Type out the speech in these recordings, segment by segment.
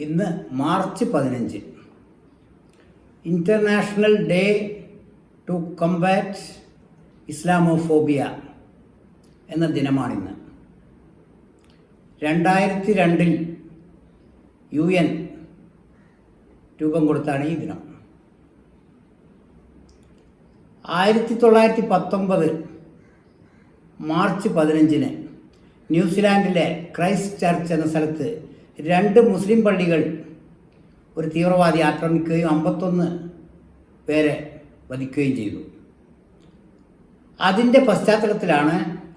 ഇന്ന് മാർച്ച് പതിനഞ്ച്. International day to combat Islamophobia എന്ന ദിനമാണിന്ന്. രണ്ടായിരത്തി രണ്ടിൽ യു എൻ രൂപം കൊടുത്താണ് ഈ ദിനം. ആയിരത്തി തൊള്ളായിരത്തി പത്തൊമ്പത് മാർച്ച് പതിനഞ്ചിന് ന്യൂസിലാൻഡിലെ ക്രൈസ്റ്റ് ചർച്ച് എന്ന സ്ഥലത്ത് രണ്ട് മുസ്ലിം പള്ളികൾ ഒരു തീവ്രവാദി ആക്രമിക്കുകയും അമ്പത്തൊന്ന് പേരെ വധിക്കുകയും ചെയ്തു. അതിന്റെ പശ്ചാത്തലത്തിലാണ്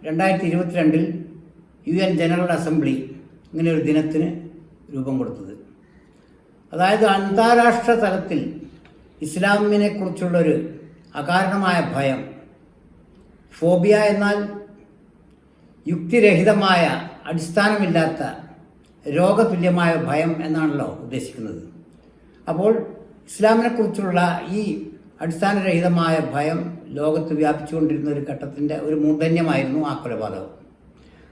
രണ്ടായിരത്തി ഇരുപത്തിരണ്ടിൽ യു എൻ ജനറൽ അസംബ്ലി ഇങ്ങനെ ഒരു ദിനത്തിന് രൂപം കൊടുത്തത്. അതായത് അന്താരാഷ്ട്ര തലത്തിൽ ഇസ്ലാമിനെ കുറിച്ചുള്ളൊരു അകാരണമായ ഭയം ഫോബിയ എന്നാൽ യുക്തിരഹിതമായ അടിസ്ഥാനമില്ലാത്ത രോഗതുല്യമായ ഭയം എന്നാണല്ലോ ഉദ്ദേശിക്കുന്നത്. അപ്പോൾ ഇസ്ലാമിനെക്കുറിച്ചുള്ള ഈ അടിസ്ഥാനരഹിതമായ ഭയം ലോകത്ത് വ്യാപിച്ചുകൊണ്ടിരുന്ന ഒരു ഘട്ടത്തിന്റെ ഒരു മൂർധന്യമായിരുന്നു ആ കൊലപാതകം.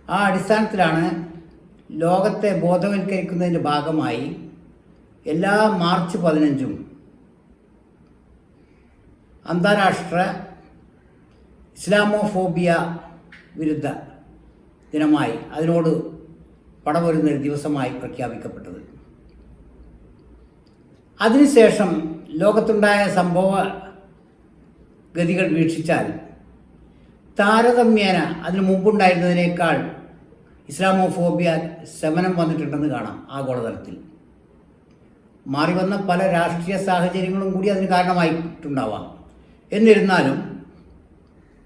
ആ അടിസ്ഥാനത്തിലാണ് ലോകത്തെ ബോധവൽക്കരിക്കുന്നതിന്റെ ഭാഗമായി എല്ലാ മാർച്ച് പതിനഞ്ചും അന്താരാഷ്ട്ര ഇസ്ലാമോഫോബിയ വിരുദ്ധ ദിനമായി അതിനോട് പടവരുന്ന ഒരു ദിവസമായി പ്രഖ്യാപിക്കപ്പെട്ടത്. അതിനുശേഷം ലോകത്തുണ്ടായ സംഭവ ഗതികൾ വീക്ഷിച്ചാൽ താരതമ്യേന അതിനു മുമ്പുണ്ടായിരുന്നതിനേക്കാൾ ഇസ്ലാമോഫോബിയ ശമനം വന്നിട്ടുണ്ടെന്ന് കാണാം ആഗോളതലത്തിൽ. മാറി വന്ന പല രാഷ്ട്രീയ സാഹചര്യങ്ങളും കൂടി അതിന് കാരണമായിട്ടുണ്ടാവാം. എന്നിരുന്നാലും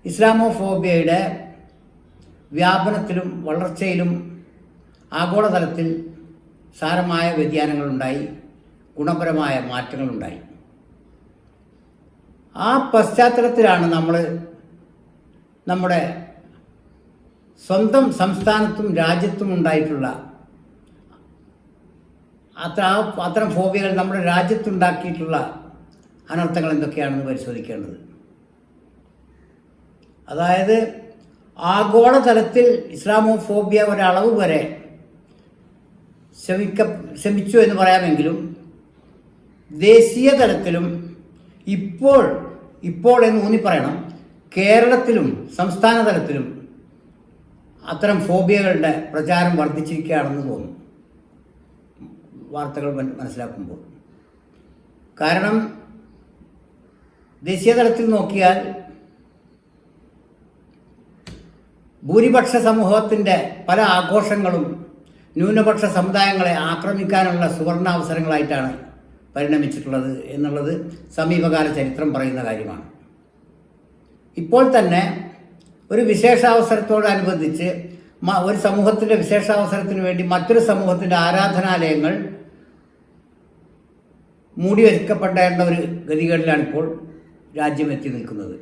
ഇസ്ലാമോഫോബിയയുടെ വ്യാപനത്തിലും വളർച്ചയിലും ആഗോളതലത്തിൽ സാരമായ വ്യതിയാനങ്ങളുണ്ടായി ഗുണപരമായ മാറ്റങ്ങളുണ്ടായി. ആ പശ്ചാത്തലത്തിലാണ് നമ്മൾ നമ്മുടെ സ്വന്തം സംസ്ഥാനത്തും രാജ്യത്തും ഉണ്ടായിട്ടുള്ള അത്ര അത്തരം ഫോബിയകൾ നമ്മുടെ രാജ്യത്തുണ്ടാക്കിയിട്ടുള്ള അനർത്ഥങ്ങൾ എന്തൊക്കെയാണെന്ന് പരിശോധിക്കേണ്ടത്. അതായത് ആഗോളതലത്തിൽ ഇസ്ലാമോഫോബിയ ഒരളവ് വരെ ശമിക്ക ശ്രമിച്ചു എന്ന് പറയാമെങ്കിലും ദേശീയ തലത്തിലും ഇപ്പോൾ ഇപ്പോൾ എന്ന് ഊന്നി പറയണം കേരളത്തിലും സംസ്ഥാന തലത്തിലും അത്തരം ഫോബിയകളുടെ പ്രചാരം വർദ്ധിച്ചിരിക്കുകയാണെന്ന് തോന്നുന്നു വാർത്തകൾ മനസ്സിലാക്കുമ്പോൾ. കാരണം ദേശീയ തലത്തിൽ നോക്കിയാൽ ഭൂരിപക്ഷ സമൂഹത്തിന്റെ പല ആഘോഷങ്ങളും ന്യൂനപക്ഷ സമുദായങ്ങളെ ആക്രമിക്കാനുള്ള സുവർണാവസരങ്ങളായിട്ടാണ് പരിണമിച്ചിട്ടുള്ളത് എന്നുള്ളത് സമീപകാല ചരിത്രം പറയുന്ന കാര്യമാണ്. ഇപ്പോൾ തന്നെ ഒരു വിശേഷാവസരത്തോടനുബന്ധിച്ച് ഒരു സമൂഹത്തിന്റെ വിശേഷാവസരത്തിന് വേണ്ടി മറ്റൊരു സമൂഹത്തിന്റെ ആരാധനാലയങ്ങൾ മൂടി വയ്ക്കപ്പെടേണ്ട ഒരു ഗതികേടിലാണ് ഇപ്പോൾ രാജ്യം എത്തി നിൽക്കുന്നത്.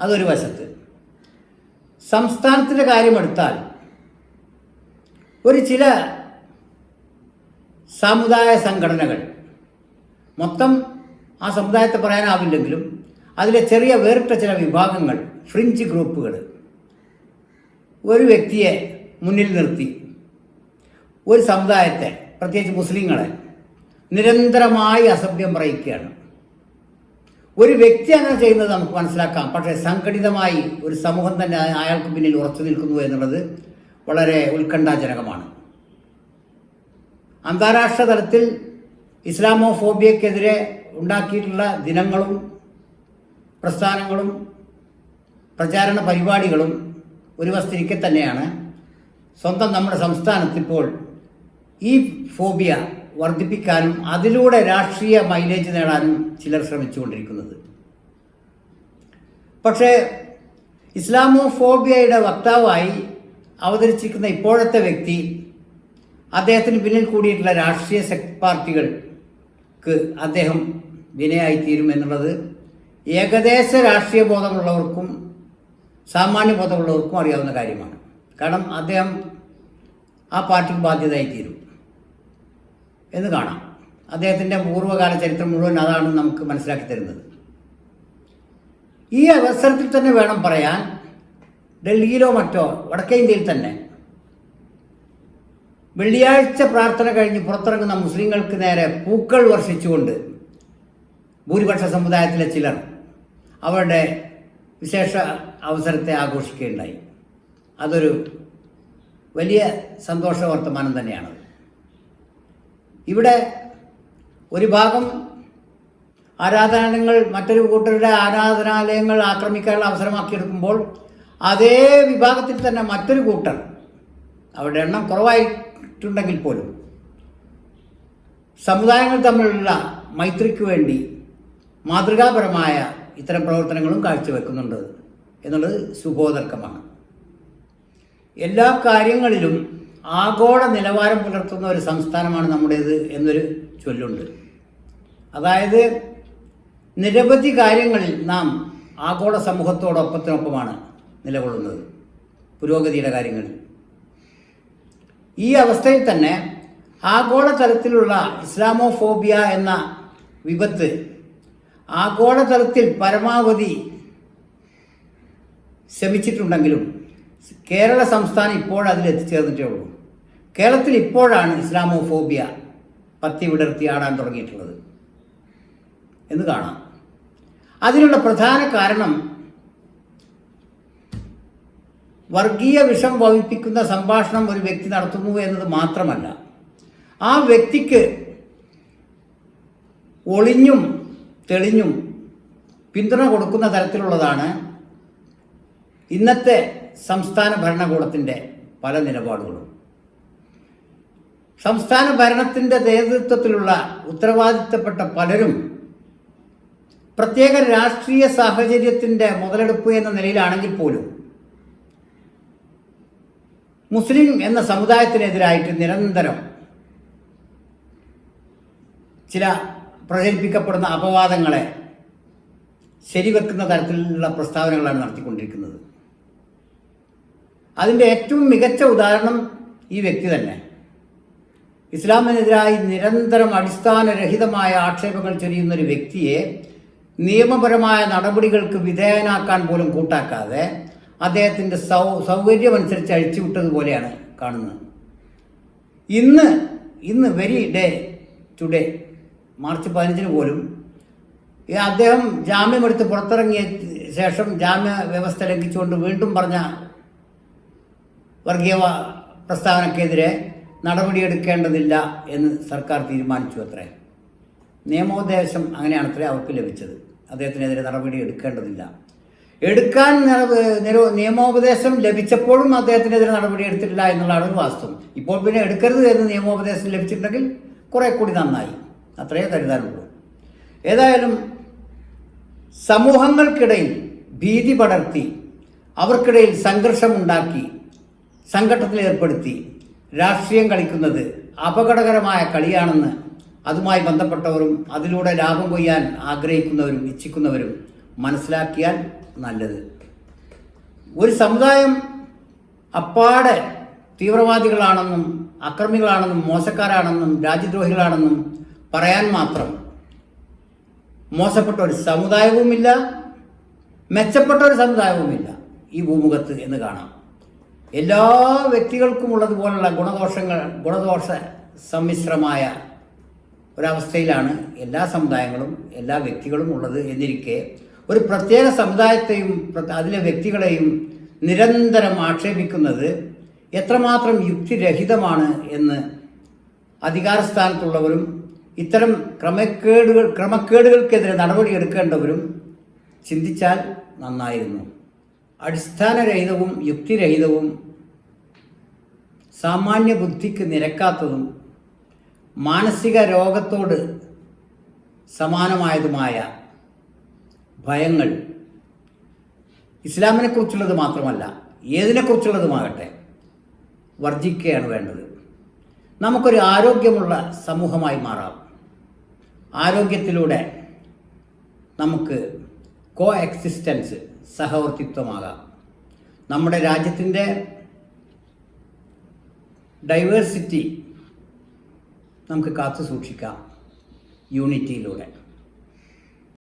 അതൊരു വശത്ത്. സംസ്ഥാനത്തിന്റെ കാര്യമെടുത്താൽ ഒരു ചില സമുദായ സംഘടനകൾ. മൊത്തം ആ സമുദായത്തെ പറയാനാവില്ലെങ്കിലും അതിലെ ചെറിയ വേറിട്ട ചില വിഭാഗങ്ങൾ ഫ്രിഞ്ച് ഗ്രൂപ്പുകൾ ഒരു വ്യക്തിയെ മുന്നിൽ നിർത്തി. ഒരു സമുദായത്തെ പ്രത്യേകിച്ച് മുസ്ലിങ്ങളെ നിരന്തരമായി അസഭ്യം പറയിക്കുകയാണ്. ഒരു വ്യക്തി അങ്ങനെ ചെയ്യുന്നത് നമുക്ക് മനസ്സിലാക്കാം. പക്ഷേ സംഘടിതമായി ഒരു സമൂഹം തന്നെ അയാൾക്ക് പിന്നിൽ ഉറച്ചു നിൽക്കുന്നു എന്നുള്ളത് വളരെ ഉത്കണ്ഠാജനകമാണ്. അന്താരാഷ്ട്ര തലത്തിൽ ഇസ്ലാമോഫോബിയക്കെതിരെ ഉണ്ടാക്കിയിട്ടുള്ള ദിനങ്ങളും പ്രസ്ഥാനങ്ങളും പ്രചാരണ പരിപാടികളും ഒരു വസ്തുരിക്കെ തന്നെയാണ്. സ്വന്തം നമ്മുടെ സംസ്ഥാനത്ത് ഇപ്പോൾ ഈ ഫോബിയ വർദ്ധിപ്പിക്കാനും അതിലൂടെ രാഷ്ട്രീയ മൈലേജ് നേടാനും ചിലർ ശ്രമിച്ചുകൊണ്ടിരിക്കുന്നത്. പക്ഷേ ഇസ്ലാമോഫോബിയയുടെ വക്താവായി അവതരിച്ചിരിക്കുന്ന ഇപ്പോഴത്തെ വ്യക്തി അദ്ദേഹത്തിന് പിന്നിൽ കൂടിയിട്ടുള്ള രാഷ്ട്രീയ പാർട്ടികൾക്ക് അദ്ദേഹം വിനയായിത്തീരും എന്നുള്ളത് ഏകദേശ രാഷ്ട്രീയ ബോധമുള്ളവർക്കും സാമാന്യ ബോധമുള്ളവർക്കും അറിയാവുന്ന കാര്യമാണ്. കാരണം അദ്ദേഹം ആ പാർട്ടിക്ക് ബാധ്യതയായിത്തീരും എന്ന് കാണാം. അദ്ദേഹത്തിന്റെ പൂർവകാല ചരിത്രം മുഴുവൻ അതാണ് നമുക്ക് മനസ്സിലാക്കി തരുന്നത്. ഈ അവസരത്തിൽ തന്നെ വേണം പറയാൻ ഡൽഹിയിലോ മറ്റോ വടക്കേ ഇന്ത്യയിൽ തന്നെ. വെള്ളിയാഴ്ച പ്രാർത്ഥന കഴിഞ്ഞ് പുറത്തിറങ്ങുന്ന മുസ്ലിങ്ങൾക്ക് നേരെ പൂക്കൾ വർഷിച്ചുകൊണ്ട് ഭൂരിപക്ഷ സമുദായത്തിലെ ചിലർ അവരുടെ വിശേഷ അവസരത്തെ ആഘോഷിക്കുകയുണ്ടായി. അതൊരു വലിയ സന്തോഷ വർത്തമാനം തന്നെയാണ്. ഇവിടെ ഒരു ഭാഗം ആരാധനാലയങ്ങൾ മറ്റൊരു കൂട്ടരുടെ ആരാധനാലയങ്ങൾ ആക്രമിക്കാനുള്ള അവസരമാക്കിയെടുക്കുമ്പോൾ അതേ വിഭാഗത്തിൽ തന്നെ മറ്റൊരു കൂട്ടർ. അവരുടെ എണ്ണം കുറവായിട്ടുണ്ടെങ്കിൽ പോലും. സമുദായങ്ങൾ തമ്മിലുള്ള മൈത്രിക്ക് വേണ്ടി മാതൃകാപരമായ ഇത്തരം പ്രവർത്തനങ്ങളും കാഴ്ചവെക്കുന്നുണ്ട് എന്നുള്ളത് ശുഭോദർക്കമാണ് എല്ലാ കാര്യങ്ങളിലും ആഗോള നിലവാരം പുലർത്തുന്ന ഒരു സംസ്ഥാനമാണ് നമ്മുടേത് എന്നൊരു ചൊല്ലുണ്ട്. അതായത് നിരവധി കാര്യങ്ങളിൽ നാം ആഗോള സമൂഹത്തോടൊപ്പത്തിനൊപ്പമാണ്. നിലകൊള്ളുന്നത്. പുരോഗതിയുടെ കാര്യങ്ങളിൽ ഈ അവസ്ഥയിൽ തന്നെ ആഗോളതലത്തിലുള്ള ഇസ്ലാമോഫോബിയ എന്ന വിപത്ത് ആഗോളതലത്തിൽ പരമാവധി ശമിച്ചിട്ടുണ്ടെങ്കിലും കേരള സംസ്ഥാനം ഇപ്പോൾ അതിൽ എത്തിച്ചേർന്നിട്ടേ ഉള്ളൂ. കേരളത്തിൽ ഇപ്പോഴാണ് ഇസ്ലാമോഫോബിയ പത്തി വിടർത്തി ആടാൻ തുടങ്ങിയിട്ടുള്ളത് എന്ന് കാണാം. അതിനുള്ള പ്രധാന കാരണം വർഗീയ വിഷം വഹിപ്പിക്കുന്ന സംഭാഷണം ഒരു വ്യക്തി നടത്തുന്നു എന്നത് മാത്രമല്ല. ആ വ്യക്തിക്ക് ഒളിഞ്ഞും തെളിഞ്ഞും പിന്തുണ കൊടുക്കുന്ന തരത്തിലുള്ളതാണ് ഇന്നത്തെ സംസ്ഥാന ഭരണകൂടത്തിന്റെ പല നിലപാടുകളും. സംസ്ഥാന ഭരണത്തിന്റെ നേതൃത്വത്തിലുള്ള ഉത്തരവാദിത്തപ്പെട്ട പലരും പ്രത്യേക രാഷ്ട്രീയ സാഹചര്യത്തിന്റെ മുതലെടുപ്പ് എന്ന നിലയിലാണെങ്കിൽ പോലും മുസ്ലിം എന്ന സമുദായത്തിനെതിരായിട്ട് നിരന്തരം ചില പ്രചരിപ്പിക്കപ്പെടുന്ന അപവാദങ്ങളെ ശരിവെക്കുന്ന തരത്തിലുള്ള പ്രസ്താവനകളാണ് നടത്തിക്കൊണ്ടിരിക്കുന്നത്. അതിന്റെ ഏറ്റവും മികച്ച ഉദാഹരണം ഈ വ്യക്തി തന്നെ. ഇസ്ലാമിനെതിരായി നിരന്തരം അടിസ്ഥാനരഹിതമായ ആക്ഷേപങ്ങൾ ചൊരിയുന്ന ഒരു വ്യക്തിയെ നിയമപരമായ നടപടികൾക്ക് വിധേയനാക്കാൻ പോലും കൂട്ടാക്കാതെ അദ്ദേഹത്തിന്റെ സൗ സൗകര്യമനുസരിച്ച് അഴിച്ചുവിട്ടതുപോലെയാണ് കാണുന്നത്. ഇന്ന് ഇന്ന് വെരി ഡേ ടുഡേ മാർച്ച് പതിനഞ്ചിന് പോലും അദ്ദേഹം ജാമ്യമെടുത്ത് പുറത്തിറങ്ങിയ ശേഷം ജാമ്യ വ്യവസ്ഥ ലംഘിച്ചുകൊണ്ട് വീണ്ടും പറഞ്ഞ വർഗീയ പ്രസ്താവനക്കെതിരെ നടപടിയെടുക്കേണ്ടതില്ല എന്ന് സർക്കാർ തീരുമാനിച്ചു അത്രേ. നിയമോപദേശം അങ്ങനെയാണത്രേ അവർക്ക് ലഭിച്ചത്. അദ്ദേഹത്തിനെതിരെ നടപടി എടുക്കേണ്ടതില്ല എടുക്കാൻ നിയമോപദേശം ലഭിച്ചപ്പോഴും അദ്ദേഹത്തിനെതിരെ നടപടി എടുത്തിട്ടില്ല എന്നുള്ളതാണ് ഒരു വാസ്തവം. ഇപ്പോൾ പിന്നെ എടുക്കരുത് എന്ന് നിയമോപദേശം ലഭിച്ചിട്ടുണ്ടെങ്കിൽ കുറെ കൂടി നന്നായി. അത്രയേ കരുതാനുള്ളൂ. ഏതായാലും സമൂഹങ്ങൾക്കിടയിൽ ഭീതി പടർത്തി അവർക്കിടയിൽ സംഘർഷമുണ്ടാക്കി സംഘട്ടത്തിൽ ഏർപ്പെടുത്തി രാഷ്ട്രീയം കളിക്കുന്നത് അപകടകരമായ കളിയാണെന്ന് അതുമായി ബന്ധപ്പെട്ടവരും അതിലൂടെ ലാഭം കൊയ്യാൻ ആഗ്രഹിക്കുന്നവരും ഇച്ഛിക്കുന്നവരും മനസ്സിലാക്കിയാൽ നല്ലത്. ഒരു സമുദായം അപ്പാടെ തീവ്രവാദികളാണെന്നും അക്രമികളാണെന്നും മോശക്കാരാണെന്നും രാജ്യദ്രോഹികളാണെന്നും പറയാൻ മാത്രം മോശപ്പെട്ട ഒരു സമുദായവുമില്ല മെച്ചപ്പെട്ട ഒരു സമുദായവുമില്ല ഈ ഭൂമുഖത്ത് എന്ന് കാണാം. എല്ലാ വ്യക്തികൾക്കും ഉള്ളതുപോലുള്ള ഗുണദോഷങ്ങൾ ഗുണദോഷ സമ്മിശ്രമായ ഒരവസ്ഥയിലാണ് എല്ലാ സമുദായങ്ങളും എല്ലാ വ്യക്തികളും ഉള്ളത് എന്നിരിക്കെ ഒരു പ്രത്യേക സമുദായത്തെയും അതിലെ വ്യക്തികളെയും നിരന്തരം ആക്ഷേപിക്കുന്നത് എത്രമാത്രം യുക്തിരഹിതമാണ് എന്ന് അധികാരസ്ഥാനത്തുള്ളവരും ഇത്തരം ക്രമക്കേടുകൾ ക്രമക്കേടുകൾക്കെതിരെ നടപടിയെടുക്കേണ്ടവരും ചിന്തിച്ചാൽ നന്നായിരുന്നു. അടിസ്ഥാനരഹിതവും യുക്തിരഹിതവും സാമാന്യ ബുദ്ധിക്ക് നിരക്കാത്തതും മാനസിക രോഗത്തോട് സമാനമായതുമായ ഭയങ്ങൾ. ഇസ്ലാമിനെക്കുറിച്ചുള്ളത് മാത്രമല്ല ഏതിനെക്കുറിച്ചുള്ളതുമാകട്ടെ വർജിക്കുകയാണ് വേണ്ടത്. നമുക്കൊരു ആരോഗ്യമുള്ള സമൂഹമായി മാറാം. ആരോഗ്യത്തിലൂടെ നമുക്ക് കോ എക്സിസ്റ്റൻസ് സഹവർത്തിത്വമാകാം. നമ്മുടെ രാജ്യത്തിന്റെ ഡൈവേഴ്സിറ്റി നമുക്ക് കാത്തു സൂക്ഷിക്കാം. യൂണിറ്റിയിലൂടെ